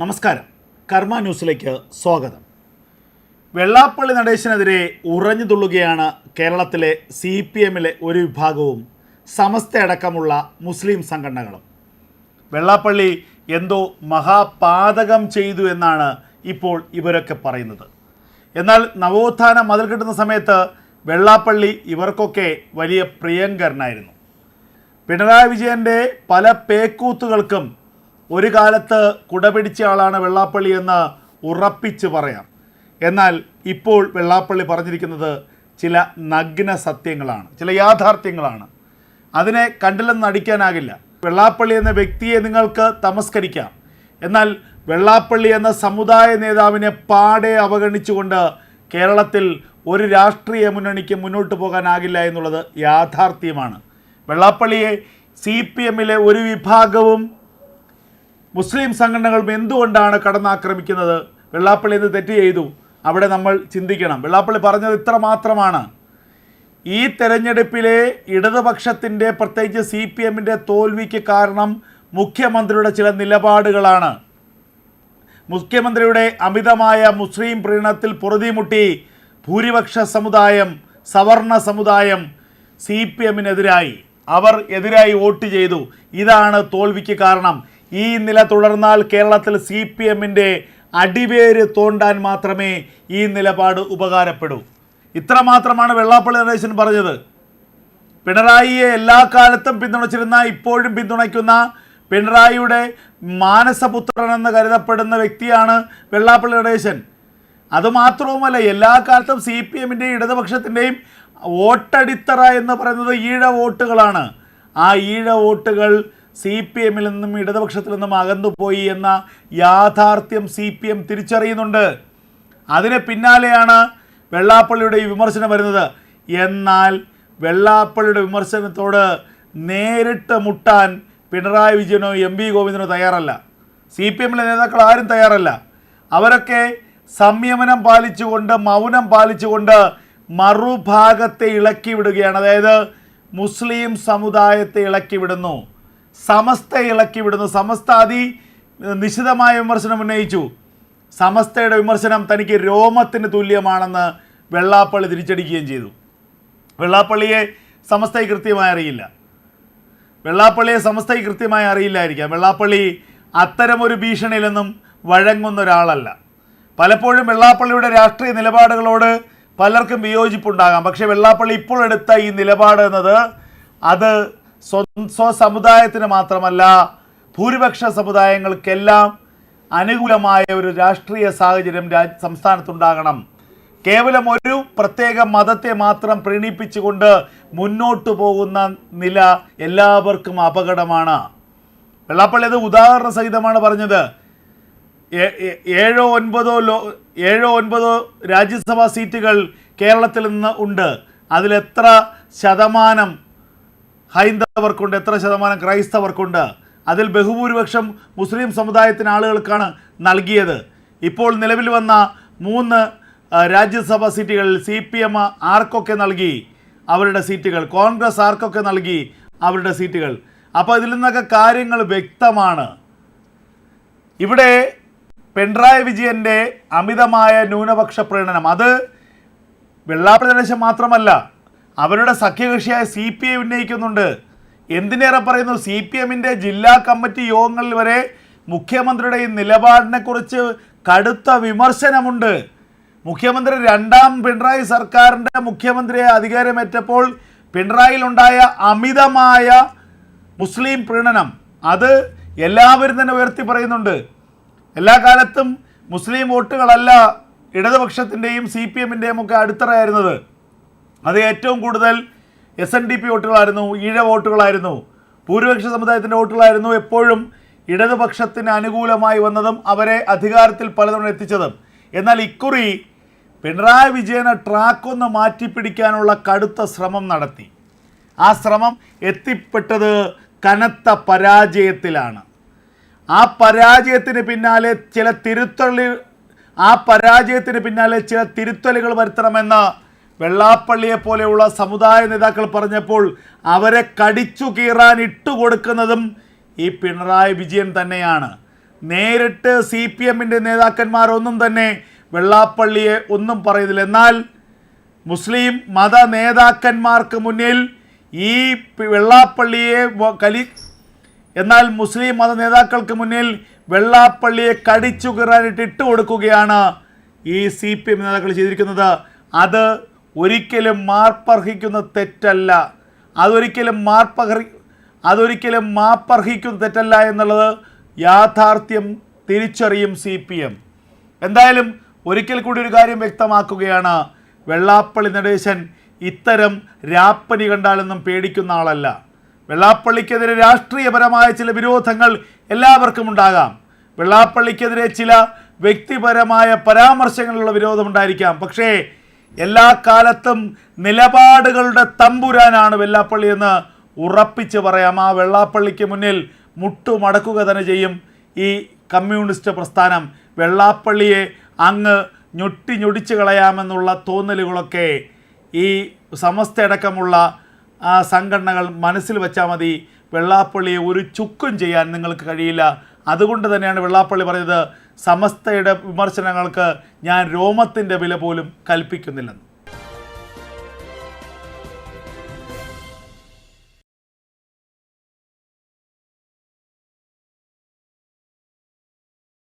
നമസ്കാരം. കർമ്മ ന്യൂസിലേക്ക് സ്വാഗതം. വെള്ളാപ്പള്ളി നടേശനെതിരെ ഉറഞ്ഞു തുള്ളുകയാണ് കേരളത്തിലെ സി പി എമ്മിലെ ഒരു വിഭാഗവും സമസ്തയടക്കമുള്ള മുസ്ലിം സംഘടനകളും. വെള്ളാപ്പള്ളി എന്തോ മഹാപാതകം ചെയ്തു എന്നാണ് ഇപ്പോൾ ഇവരൊക്കെ പറയുന്നത്. എന്നാൽ നവോത്ഥാനം മതിൽ കിട്ടുന്ന സമയത്ത് വെള്ളാപ്പള്ളി ഇവർക്കൊക്കെ വലിയ പ്രിയങ്കരനായിരുന്നു. പിണറായി വിജയന്റെ പല പേക്കൂത്തുകൾക്കും ഒരു കാലത്ത് കുടപിടിച്ച ആളാണ് വെള്ളാപ്പള്ളി എന്ന് ഉറപ്പിച്ച് പറയാം. എന്നാൽ ഇപ്പോൾ വെള്ളാപ്പള്ളി പറഞ്ഞിരിക്കുന്നത് ചില നഗ്ന സത്യങ്ങളാണ് ചില യാഥാർത്ഥ്യങ്ങളാണ്. അതിനെ കണ്ടില്ലെന്ന് നടിക്കാനാകില്ല. വെള്ളാപ്പള്ളി എന്ന വ്യക്തിയെ നിങ്ങൾക്ക് തമസ്കരിക്കാം. എന്നാൽ വെള്ളാപ്പള്ളി എന്ന സമുദായ നേതാവിനെ പാടെ അവഗണിച്ചുകൊണ്ട് കേരളത്തിൽ ഒരു രാഷ്ട്രീയ മുന്നണിക്ക് മുന്നോട്ട് പോകാനാകില്ല എന്നുള്ളത് യാഥാർത്ഥ്യമാണ്. വെള്ളാപ്പള്ളിയെ സി പി എമ്മിലെ ഒരു വിഭാഗവും മുസ്ലിം സംഘടനകൾ എന്തുകൊണ്ടാണ് കടന്നാക്രമിക്കുന്നത്? വെള്ളാപ്പള്ളി എന്ത് തെറ്റ് ചെയ്തു? അവിടെ നമ്മൾ ചിന്തിക്കണം. വെള്ളാപ്പള്ളി പറഞ്ഞത് ഇത്ര മാത്രമാണ്. ഈ തെരഞ്ഞെടുപ്പിലെ ഇടതുപക്ഷത്തിന്റെ പ്രത്യേകിച്ച് സി പി എമ്മിന്റെ തോൽവിക്ക് കാരണം മുഖ്യമന്ത്രിയുടെ ചില നിലപാടുകളാണ്. മുഖ്യമന്ത്രിയുടെ അമിതമായ മുസ്ലിം പ്രീണത്തിൽ പൊറുതിമുട്ടി ഭൂരിപക്ഷ സമുദായം സവർണ സമുദായം സി പി എമ്മിനെതിരായി അവർ എതിരായി വോട്ട് ചെയ്തു. ഇതാണ് തോൽവിക്ക് കാരണം. ഈ നില തുടർന്നാൽ കേരളത്തിൽ സി പി എമ്മിന്റെ അടിവേര് തോണ്ടാൻ മാത്രമേ ഈ നിലപാട് ഉപകാരപ്പെടൂ. ഇത്രമാത്രമാണ് വെള്ളാപ്പള്ളി നടേശൻ പറഞ്ഞത്. പിണറായിയെ എല്ലാ കാലത്തും പിന്തുണച്ചിരുന്ന ഇപ്പോഴും പിന്തുണയ്ക്കുന്ന പിണറായിയുടെ മാനസപുത്രൻ എന്ന് കരുതപ്പെടുന്ന വ്യക്തിയാണ് വെള്ളാപ്പള്ളി നടേശൻ. അതുമാത്രവുമല്ല എല്ലാ കാലത്തും സി പി എമ്മിന്റെയും ഇടതുപക്ഷത്തിന്റെയും വോട്ടടിത്തറ എന്ന് പറയുന്നത് ഈഴ വോട്ടുകളാണ് ആ ഈഴ വോട്ടുകൾ സി പി എമ്മിൽ നിന്നും ഇടതുപക്ഷത്തിൽ നിന്നും അകന്നുപോയി എന്ന യാഥാർത്ഥ്യം സി പി എം തിരിച്ചറിയുന്നുണ്ട്. അതിന് പിന്നാലെയാണ് വെള്ളാപ്പള്ളിയുടെ ഈ വിമർശനം വരുന്നത്. എന്നാൽ വെള്ളാപ്പള്ളിയുടെ വിമർശനത്തോട് നേരിട്ട് മുട്ടാൻ പിണറായി വിജയനോ എം വി ഗോവിന്ദനോ തയ്യാറല്ല. സി പി എമ്മിലെ നേതാക്കൾ ആരും തയ്യാറല്ല. അവരൊക്കെ സംയമനം പാലിച്ചുകൊണ്ട് മൗനം പാലിച്ചുകൊണ്ട് മറുഭാഗത്തെ ഇളക്കി വിടുകയാണ് അതായത് മുസ്ലിം സമുദായത്തെ ഇളക്കി വിടുന്നു സമസ്ത ഇളക്കി വിടുന്നു. സമസ്ത അതി നിശിതമായ വിമർശനം ഉന്നയിച്ചു. സമസ്തയുടെ വിമർശനം തനിക്ക് രോമത്തിന് തുല്യമാണെന്ന് വെള്ളാപ്പള്ളി തിരിച്ചടിക്കുകയും ചെയ്തു. വെള്ളാപ്പള്ളിയെ സമസ്തയെ കൃത്യമായി അറിയില്ല. വെള്ളാപ്പള്ളിയെ സമസ്തയെ കൃത്യമായി അറിയില്ലായിരിക്കാം. വെള്ളാപ്പള്ളി അത്തരമൊരു ഭീഷണിയിലൊന്നും വഴങ്ങുന്ന ഒരാളല്ല. പലപ്പോഴും വെള്ളാപ്പള്ളിയുടെ രാഷ്ട്രീയ നിലപാടുകളോട് പലർക്കും വിയോജിപ്പുണ്ടാകാം. പക്ഷേ വെള്ളാപ്പള്ളി ഇപ്പോൾ എടുത്ത ഈ നിലപാട് എന്നത് അത് സ്വസമുദായത്തിന് മാത്രമല്ല ഭൂരിപക്ഷ സമുദായങ്ങൾക്കെല്ലാം അനുകൂലമായ ഒരു രാഷ്ട്രീയ സാഹചര്യം രാജ് സംസ്ഥാനത്തുണ്ടാകണം. കേവലം ഒരു പ്രത്യേക മതത്തെ മാത്രം പ്രീണിപ്പിച്ചുകൊണ്ട് മുന്നോട്ട് പോകുന്ന നില എല്ലാവർക്കും അപകടമാണ്. വെള്ളാപ്പള്ളി അത് ഉദാഹരണ സഹിതമാണ് പറഞ്ഞത്. ഏഴോ ഒൻപതോ ലോ ഏഴോ ഒൻപതോ രാജ്യസഭാ സീറ്റുകൾ കേരളത്തിൽ നിന്ന് ഉണ്ട്. അതിലെത്ര ശതമാനം ഹൈന്ദവർക്കുണ്ട്. എത്ര ശതമാനം ക്രൈസ്തവർക്കുണ്ട്. അതിൽ ബഹുഭൂരിപക്ഷം മുസ്ലിം സമുദായത്തിന് ആളുകൾക്കാണ് നൽകിയത്. ഇപ്പോൾ നിലവിൽ വന്ന മൂന്ന് രാജ്യസഭാ സീറ്റുകളിൽ സി പി എം ആർക്കൊക്കെ നൽകി? അവരുടെ സീറ്റുകൾ. കോൺഗ്രസ് ആർക്കൊക്കെ നൽകി? അവരുടെ സീറ്റുകൾ. അപ്പോൾ ഇതിൽ നിന്നൊക്കെ കാര്യങ്ങൾ വ്യക്തമാണ്. ഇവിടെ പിണറായി വിജയന്റെ അമിതമായ ന്യൂനപക്ഷ പ്രീണനം. അത് വെള്ളാപ്രദേശം മാത്രമല്ല അവരുടെ സഖ്യകക്ഷിയായ സി പി ഐ ഉന്നയിക്കുന്നുണ്ട്. എന്തിനേറെ പറയുന്നു? സി പി എമ്മിന്റെ ജില്ലാ കമ്മിറ്റി യോഗങ്ങളിൽ വരെ മുഖ്യമന്ത്രിയുടെ ഈ നിലപാടിനെക്കുറിച്ച് കടുത്ത വിമർശനമുണ്ട്. മുഖ്യമന്ത്രി രണ്ടാം പിണറായി സർക്കാരിന്റെ മുഖ്യമന്ത്രിയെ അധികാരമേറ്റപ്പോൾ പിണറായിയിലുണ്ടായ അമിതമായ മുസ്ലിം പ്രീണനം. അത് എല്ലാവരും തന്നെ ഉയർത്തി പറയുന്നുണ്ട്. എല്ലാ കാലത്തും മുസ്ലിം വോട്ടുകളല്ല ഇടതുപക്ഷത്തിന്റെയും സി പി എമ്മിന്റെയും ഒക്കെ അടിത്തറയായിരുന്നത്. അത് ഏറ്റവും കൂടുതൽ എസ് എൻ ഡി പി വോട്ടുകളായിരുന്നു ഈഴ വോട്ടുകളായിരുന്നു. ഭൂരിപക്ഷ സമുദായത്തിന്റെ വോട്ടുകളായിരുന്നു എപ്പോഴും ഇടതുപക്ഷത്തിന് അനുകൂലമായി വന്നതും അവരെ അധികാരത്തിൽ പലതവണ എത്തിച്ചതും. എന്നാൽ ഇക്കുറി പിണറായി വിജയനെ ട്രാക്കൊന്ന് മാറ്റിപ്പിടിക്കാനുള്ള കടുത്ത ശ്രമം നടത്തി. ആ ശ്രമം എത്തിപ്പെട്ടത് കനത്ത പരാജയത്തിലാണ്. ആ പരാജയത്തിന് പിന്നാലെ ചില തിരുത്തള്ളി ആ പരാജയത്തിന് പിന്നാലെ ചില തിരുത്തലുകൾ വരുത്തണമെന്ന് വെള്ളാപ്പള്ളിയെ പോലെയുള്ള സമുദായ നേതാക്കൾ പറഞ്ഞപ്പോൾ അവരെ കടിച്ചു കീറാൻ ഇട്ടുകൊടുക്കുന്നതും ഈ പിണറായി വിജയൻ തന്നെയാണ്. നേരിട്ട് സി പി എമ്മിന്റെ നേതാക്കന്മാരൊന്നും തന്നെ വെള്ളാപ്പള്ളിയെ ഒന്നും പറയുന്നില്ല. എന്നാൽ മുസ്ലിം മത നേതാക്കന്മാർക്ക് മുന്നിൽ ഈ വെള്ളാപ്പള്ളിയെ കലി എന്നാൽ മുസ്ലിം മത നേതാക്കൾക്ക് മുന്നിൽ വെള്ളാപ്പള്ളിയെ കടിച്ചു കീറാനിട്ട് ഇട്ട് കൊടുക്കുകയാണ് ഈ സി പി എം നേതാക്കൾ ചെയ്തിരിക്കുന്നത്. അത് ഒരിക്കലും മാർപ്പർഹിക്കുന്ന തെറ്റല്ല. അതൊരിക്കലും മാർപ്പഹറി അതൊരിക്കലും മാപ്പർഹിക്കുന്ന തെറ്റല്ല എന്നുള്ളത് യാഥാർത്ഥ്യം തിരിച്ചറിയും സി പി എം. എന്തായാലും ഒരിക്കൽ കൂടി ഒരു കാര്യം വ്യക്തമാക്കുകയാണ്. വെള്ളാപ്പള്ളി നടേശൻ ഇത്തരം രാപ്പനി കണ്ടാലൊന്നും പേടിക്കുന്ന ആളല്ല. വെള്ളാപ്പള്ളിക്കെതിരെ രാഷ്ട്രീയപരമായ ചില വിരോധങ്ങൾ എല്ലാവർക്കും ഉണ്ടാകാം. വെള്ളാപ്പള്ളിക്കെതിരെ ചില വ്യക്തിപരമായ പരാമർശങ്ങളുള്ള വിരോധമുണ്ടായിരിക്കാം. പക്ഷേ എല്ലാ കാലത്തും നിലപാടുകളുടെ തമ്പുരാനാണ് വെള്ളാപ്പള്ളി എന്ന് ഉറപ്പിച്ച് പറയാം. ആ വെള്ളാപ്പള്ളിക്ക് മുന്നിൽ മുട്ടുമടക്കുക തന്നെ ചെയ്യും ഈ കമ്മ്യൂണിസ്റ്റ് പ്രസ്ഥാനം. വെള്ളാപ്പള്ളിയെ അങ്ങ് ഞൊട്ടി ഞൊടിച്ച് കളയാമെന്നുള്ള തോന്നലുകളൊക്കെ ഈ സമസ്തയടക്കമുള്ള സംഘടനകൾ മനസ്സിൽ വെച്ചാൽ മതി. വെള്ളാപ്പള്ളിയെ ഒരു ചുക്കും ചെയ്യാൻ നിങ്ങൾക്ക് കഴിയില്ല. അതുകൊണ്ട് തന്നെയാണ് വെള്ളാപ്പള്ളി പറഞ്ഞത് സമസ്തയുടെ വിമർശനങ്ങൾക്ക് ഞാൻ രോമത്തിന്റെ വില പോലും കൽപ്പിക്കുന്നില്ലെന്ന്.